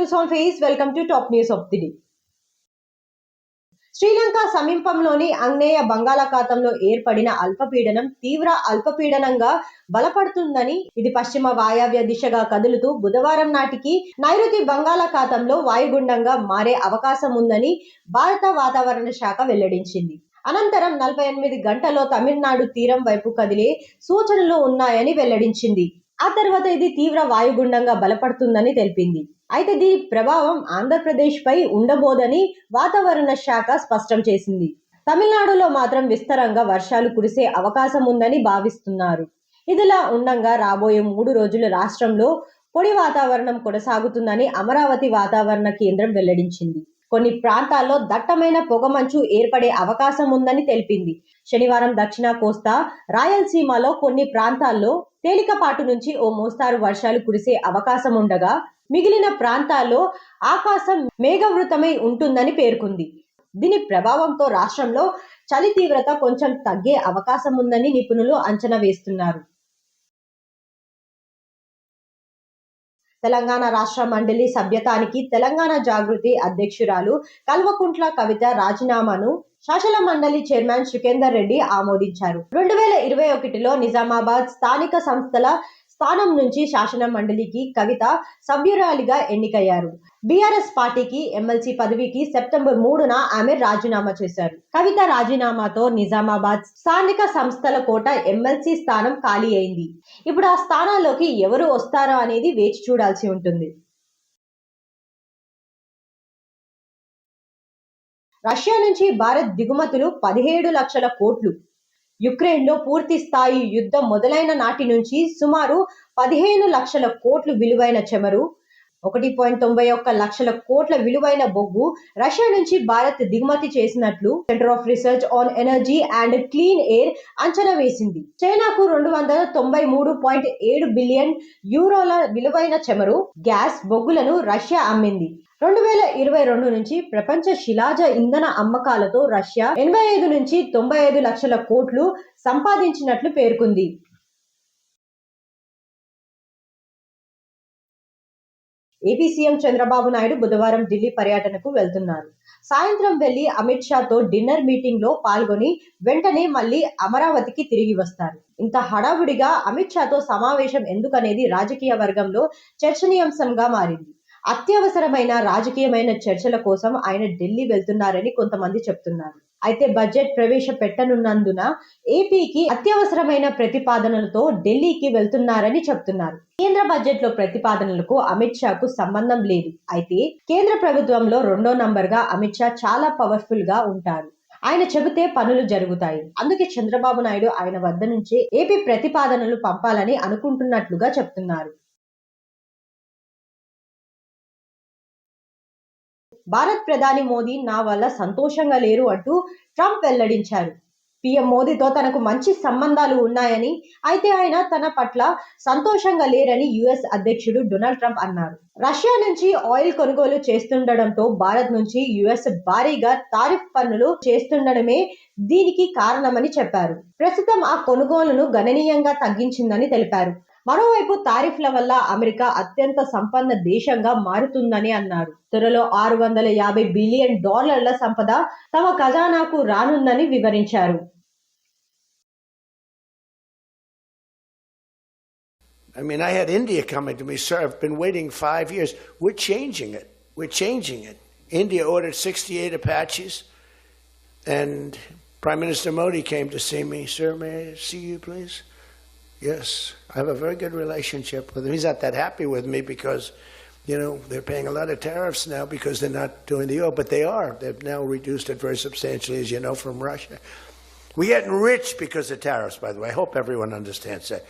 News on face welcome to top news of the day Sri Lanka సమీపంలోని అంగ్నేయ బంగాళాఖాతంలో ఏర్పడిన అల్పపీడనం తీవ్ర అల్పపీడనంగా బలపడుతుందని ఇది పశ్చిమ వాయవ్య దిశగా కదులుతూ బుధవారం నాటికి నైరుతి బంగాళాఖాతంలో వాయుగుండంగా మారే అవకాశం ఉందని భారత వాతావరణ శాఖ వెల్లడించింది. అనంతరం నలభై ఎనిమిది గంటల్లో తమిళనాడు తీరం వైపు కదిలే సూచనలు ఉన్నాయని వెల్లడించింది. ఆ తర్వాత ఇది తీవ్ర వాయుగుండంగా బలపడుతుందని తెలిపింది. అయితే దీని ప్రభావం ఆంధ్రప్రదేశ్ పై ఉండబోదని వాతావరణ శాఖ స్పష్టం చేసింది. తమిళనాడులో మాత్రం విస్తారంగా వర్షాలు కురిసే అవకాశం ఉందని భావిస్తున్నారు. ఇదిలా ఉండంగా రాబోయే మూడు రోజులు రాష్ట్రంలో పొడి వాతావరణం కొనసాగుతుందని అమరావతి వాతావరణ కేంద్రం వెల్లడించింది. కొన్ని ప్రాంతాల్లో దట్టమైన పొగమంచు ఏర్పడే అవకాశం ఉందని తెలిపింది. శనివారం దక్షిణ కోస్తా రాయలసీమలో కొన్ని ప్రాంతాల్లో తేలికపాటు నుంచి ఓ మోస్తారు వర్షాలు కురిసే అవకాశం ఉండగా మిగిలిన ప్రాంతాల్లో ఆకాశం మేఘవృతమై ఉంటుందని పేర్కొంది. దీని ప్రభావంతో రాష్ట్రంలో చలి తీవ్రత కొంచెం తగ్గే అవకాశం ఉందని నిపుణులు అంచనా వేస్తున్నారు. తెలంగాణ రాష్ట్ర మండలి సభ్యతానికి తెలంగాణ జాగృతి అధ్యక్షురాలు కల్వకుంట్ల కవిత రాజీనామాను శాసన మండలి చైర్మన్ సుఖేందర్ రెడ్డి ఆమోదించారు. రెండు వేల ఇరవై ఒకటిలో నిజామాబాద్ స్థానిక సంస్థల స్థానం నుంచి శాసన మండలికి కవిత సభ్యురాలిగా ఎన్నికయ్యారు. బీఆర్ఎస్ పార్టీకి ఎమ్మెల్సీ పదవికి సెప్టెంబర్ మూడున ఆమె రాజీనామా చేశారు. కవిత రాజీనామాతో నిజామాబాద్ స్థానిక సంస్థల కోట ఎమ్మెల్సీ స్థానం ఖాళీ అయింది. ఇప్పుడు ఆ స్థానాల్లోకి ఎవరు వస్తారో అనేది వేచి చూడాల్సి ఉంటుంది. రష్యా నుంచి భారత్ దిగుమతులు పదిహేడు లక్షల కోట్లు. యుక్రెయిన్లో పూర్తి స్థాయి యుద్ధం మొదలైన నాటి నుంచి సుమారు పదిహేను లక్షల కోట్లు విలువైన చెమరు ఒకటి పాయింట్ తొంభై ఒక్క లక్షల కోట్ల విలువైన బొగ్గు రష్యా నుంచి భారత్ దిగుమతి చేసినట్లు centre of research on energy and clean air అంచనా వేసింది. చైనాకు రెండు వందల తొంభై మూడు పాయింట్ ఏడు బిలియన్ యూరోల విలువైన చెమరు గ్యాస్ బొగ్గులను రష్యా అమ్మింది. రెండు వేల ఇరవై రెండు నుంచి ప్రపంచ శిలాజ ఇంధన అమ్మకాలతో రష్యా ఎనభై ఐదు నుంచి తొంభై ఐదు లక్షల కోట్లు సంపాదించినట్లు పేర్కొంది. ఏపీ సీఎం చంద్రబాబు నాయుడు బుధవారం ఢిల్లీ పర్యటనకు వెళ్తున్నారు. సాయంత్రం వెళ్ళి అమిత్ షాతో డిన్నర్ మీటింగ్లో పాల్గొని వెంటనే మళ్ళీ అమరావతికి తిరిగి వస్తారు. ఇంత హడావుడిగా అమిత్ షాతో సమావేశం ఎందుకనేది రాజకీయ వర్గంలో చర్చనీయాంశంగా మారింది. అత్యవసరమైన రాజకీయమైన చర్చల కోసం ఆయన ఢిల్లీ వెళ్తున్నారని కొంతమంది చెప్తున్నారు. అయితే బడ్జెట్ ప్రవేశపెట్టనున్నందున ఏపీకి అత్యవసరమైన ప్రతిపాదనలతో ఢిల్లీకి వెళ్తున్నారని చెప్తున్నారు. కేంద్ర బడ్జెట్లో ప్రతిపాదనలకు అమిత్ షాకు సంబంధం లేదు. అయితే కేంద్ర ప్రభుత్వంలో రెండో నంబర్గా అమిత్ షా చాలా పవర్ఫుల్గా ఉంటారు. ఆయన చెబితే పనులు జరుగుతాయి. అందుకే చంద్రబాబు నాయుడు ఆయన వద్ద నుంచి ఏపీ ప్రతిపాదనలు పంపాలని అనుకుంటున్నట్లుగా చెప్తున్నారు. భారత్ ప్రధాని మోదీ నా వల్ల సంతోషంగా లేరు అంటూ ట్రంప్ వెల్లడించారు. పీఎం మోదీతో తనకు మంచి సంబంధాలు ఉన్నాయని అయితే ఆయన తన పట్ల సంతోషంగా లేరని యుఎస్ అధ్యక్షుడు డొనాల్డ్ ట్రంప్ అన్నారు. రష్యా నుంచి ఆయిల్ కొనుగోలు చేస్తుండడంతో భారత్ నుంచి యుఎస్ భారీగా తారిఫ్ పన్నులు చేస్తుండడమే దీనికి కారణమని చెప్పారు. ప్రస్తుతం ఆ కొనుగోలును గణనీయంగా తగ్గించిందని తెలిపారు. మరోవైపు తారిఫ్ల వల్ల అమెరికా అత్యంత సంపన్న దేశంగా మారుతుందని అన్నారు త్వరలో ఆరు వందల యాభై బిలియన్ డాలర్ల సంపద తమ ఖజానాకు రానుందని వివరించారు I mean, I had India coming to me, sir. I've been waiting five years. We're changing it. We're changing it. India ordered 68 Apaches, and Prime Minister Modi came to see me. Sir, may I see you, please? Yes. I have a very good relationship with him. He's not that happy with me because, you know, they're paying a lot of tariffs now because they're not doing the oil, but they are. They've now reduced it very substantially, as you know, from Russia. We're getting rich because of tariffs, by the way. I hope everyone understands that.